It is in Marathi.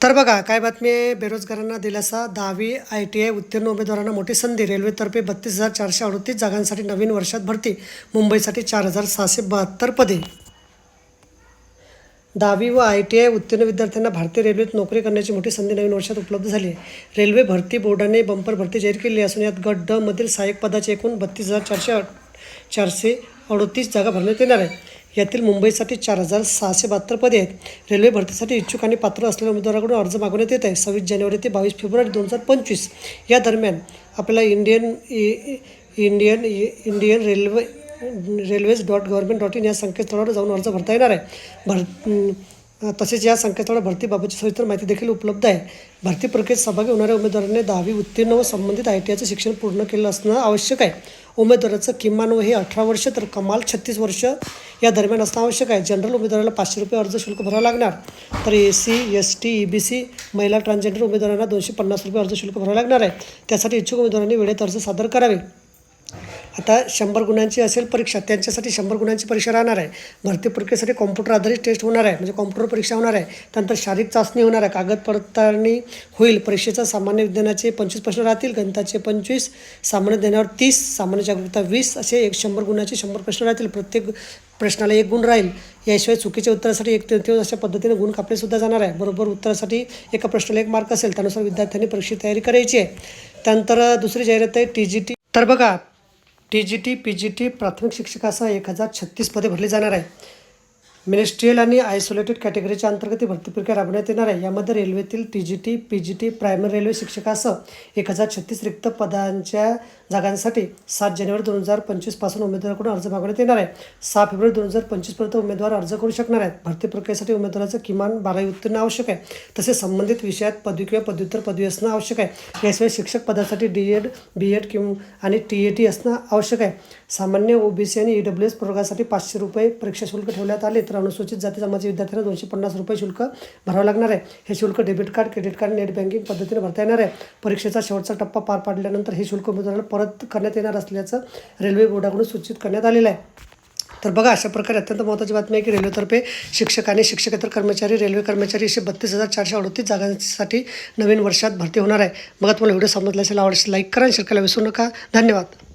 तर बघा काय बातमी आहे? बेरोजगारांना दिलासा दहावी आय टी आय उत्तीर्ण उमेदवारांना मोठी संधी रेल्वेतर्फे बत्तीस हजार चारशे अडतीस जागांसाठी नवीन वर्षात भरती मुंबईसाठी चार हजार सहाशे बहात्तर पदे. दहावी व आय टी आय उत्तीर्ण विद्यार्थ्यांना भारतीय रेल्वेत नोकरी करण्याची मोठी संधी नवीन वर्षात उपलब्ध झाली. रेल्वे भरती बोर्डाने बंपर भरती जाहीर केली असून यात गट ड मधील सहाय्यक पदाचे एकूण बत्तीस हजार चारशे चारशे अडतीस जागा भरण्यात येणार आहे यातील मुंबईसाठी चार हजार सहाशे बहात्तर पदे आहेत. रेल्वे भरतीसाठी इच्छुक आणि पात्र असलेल्या उमेदवाराकडून अर्ज मागवण्यात येत आहे. सव्वीस जानेवारी ते बावीस फेब्रुवारी दोन हजार पंचवीस. या दरम्यान आपल्याला Indian e- Indian Indian railway railways dot government dot in या संकेतस्थळावर जाऊन अर्ज भरता येणार आहे. भर तसेच या संकेतस्थळावर भरतीबाबतची सविस्तर माहिती देखील उपलब्ध आहे. भरती प्रक्रियेत सहभागी होणाऱ्या उमेदवारांनी दहावी उत्तीर्ण व संबंधित आय टी आयचं शिक्षण पूर्ण केलं असणं आवश्यक आहे. उमेदवाराचं किमान वय हे अठरा वर्ष तर कमाल छत्तीस वर्ष या दरम्यान असणं आवश्यक आहे. जनरल उमेदवाराला पाचशे रुपये अर्ज शुल्क भरावं लागणार. तर A C S T E B C महिला ट्रान्सजेंडर उमेदवारांना दोनशे पन्नास रुपये अर्ज शुल्क भरावं लागणार आहे. त्यासाठी इच्छुक उमेदवारांनी वेळेत अर्ज सादर करावे. आता शंभर गुणांची असेल परीक्षा त्यांच्यासाठी शंभर गुणांची परीक्षा राहणार आहे. भरती प्रक्रियेसाठी कॉम्प्युटर आधारित टेस्ट होणार आहे. म्हणजे कॉम्प्युटर परीक्षा होणार आहे. त्यानंतर शारीरिक चाचणी होणार आहे. कागद पडताळणी होईल. परीक्षेचा सामान्य विज्ञानाचे पंचवीस प्रश्न राहतील. गणिताचे पंचवीस सामान्य ज्ञानावर तीस सामान्य जागरूकता वीस असे एक शंभर गुणाचे शंभर प्रश्न राहतील. प्रत्येक प्रश्नाला एक गुण राहील. याशिवाय चुकीच्या उत्तरासाठी एक तृतीय अशा पद्धतीने गुण कापलेसुद्धा जाणार आहे. बरोबर उत्तरासाठी एका प्रश्नाला एक मार्क असेल. त्यानुसार विद्यार्थ्यांनी परीक्षेची तयारी करायची आहे. त्यानंतर दुसरी जाहिरात आहे. टी जी टी तर बघा T G T P G T प्राथमिक शिक्षकासह एक हजार छत्तीस पदे भरली जाणार आहे. मिनिस्ट्रियल आणि आयसोलेटेड कॅटेगरीच्या अंतर्गत भरती प्रक्रिया राबवण्यात येणार आहे? यामध्ये रेल्वेतील T G T P G T primary railway शिक्षकासह एक हजार छत्तीस रिक्त पदांच्या जागांसाठी सात जानेवारी दोन हजार पंचवीसपासून उमेदवाराकडून अर्ज मागवण्यात येणार आहे. सहा फेब्रुवारी दोन हजार पंचवीसपर्यंत उमेदवार अर्ज करू शकणार आहेत. भरती प्रक्रियेसाठी उमेदवाराचं किमान बारावी उत्तीर्ण आवश्यक आहे. तसेच संबंधित विषयात पदवी किंवा पदव्युत्तर पदवी असणं आवश्यक आहे. याशिवाय शिक्षक पदासाठी डी एड बी एड किंवा आणि टी ए टी असणं आवश्यक आहे. सामान्य ओ बी सी आणि ई डब्ल्यू एस प्रवर्गासाठी पाचशे रुपये परीक्षा शुल्क ठेवण्यात आले तर अनुसूचित जाती जमाती विद्यार्थ्यांना दोनशे पन्नास रुपये शुल्क भरावं लागणार आहे. हे शुल्क debit card credit card net banking पद्धतीने भरता येणार आहे. परीक्षेचा शेवटचा टप्पा पार पाडल्यानंतर हे शुल्क उमेदवाराला परत करण्यात येणार असल्याचं रेल्वे बोर्डाकडून सूचित करण्यात आलेलं आहे. तर बघा अशा प्रकारे अत्यंत महत्त्वाची बातमी आहे की रेल्वेतर्फे शिक्षक आणि शिक्षकेतर कर्मचारी रेल्वे कर्मचारी असे बत्तीस हजार चारशे अडतीस जागांसाठी नवीन वर्षात भरती होणार आहे. बघा तुम्हाला व्हिडिओ समजला असेल आवडल्यास लाईक करा आणि शेअर करायला विसरू नका. धन्यवाद.